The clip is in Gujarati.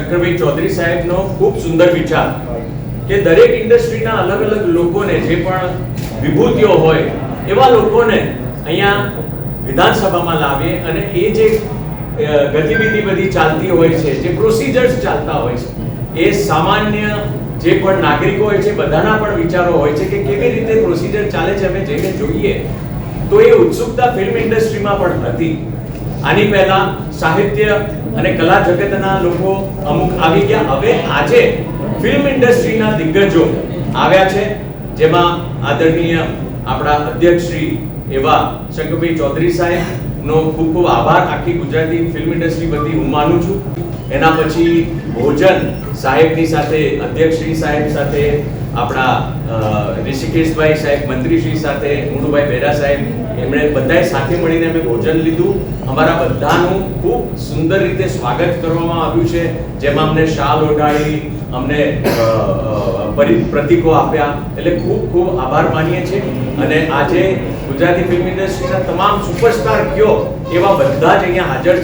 શંકરભાઈ ચૌધરી સાહેબનો ખૂબ સુંદર વિચાર કે દરેક ઇન્ડસ્ટ્રીના અલગ અલગ લોકોને જે પણ વિભૂતિઓ હોય, એવા લોકોને અહીંયા વિધાનસભામાં લાવીએ અને એ જે ગતિવિધિ બધી ચાલતી હોય છે, જે પ્રોસિજર્સ ચાલતા હોય છે, એ સામાન્ય જે પણ નાગરિકો હોય છે, બધાના પણ વિચારો હોય છે કે કેવી રીતે પ્રોસિજર ચાલે છે, અમે જઈને જોઈએ. તો એ ઉત્સુકતા ફિલ્મ ઇન્ડસ્ટ્રીમાં પણ હતી. આની પહેલા સાહિત્ય અને કલા જગતના લોકો અમુક આવી ગયા. હવે આજે ફિલ્મ ઇન્ડસ્ટ્રીના દિગ્ગજો આવ્યા છે, જેમાં આદરણીય આપણા અધ્યક્ષ શ્રી એવા શંકરભાઈ ચૌધરી સાહેબનો ખૂબ ખૂબ આભાર. આખી ગુજરાતી ફિલ્મ ઇન્ડસ્ટ્રી બધી હું માનું છું. એના પછી ભોજન સાહેબની સાથે, અધ્યક્ષ શ્રી સાહેબ સાથે આપણા ઋષિકેશભાઈ સાહેબ, મંત્રીશ્રી સાથે મુંડુભાઈ બેરા સાહેબ, એમણે બધાએ સાથે મળીને અમે ભોજન લીધું. અમારા બધાનું ખૂબ સુંદર રીતે સ્વાગત કરવામાં આવ્યું છે. જેમાં અમને શાલ ઓઢાડી, અમને પ્રતીકો આપ્યા. એટલે ખૂબ ખૂબ આભાર માનીએ છીએ. અને આજે ગુજરાતી ફિલ્મ ઇન્ડસ્ટ્રીના તમામ સુપરસ્ટાર કયો એવા બધા જ અહીંયા હાજર છે.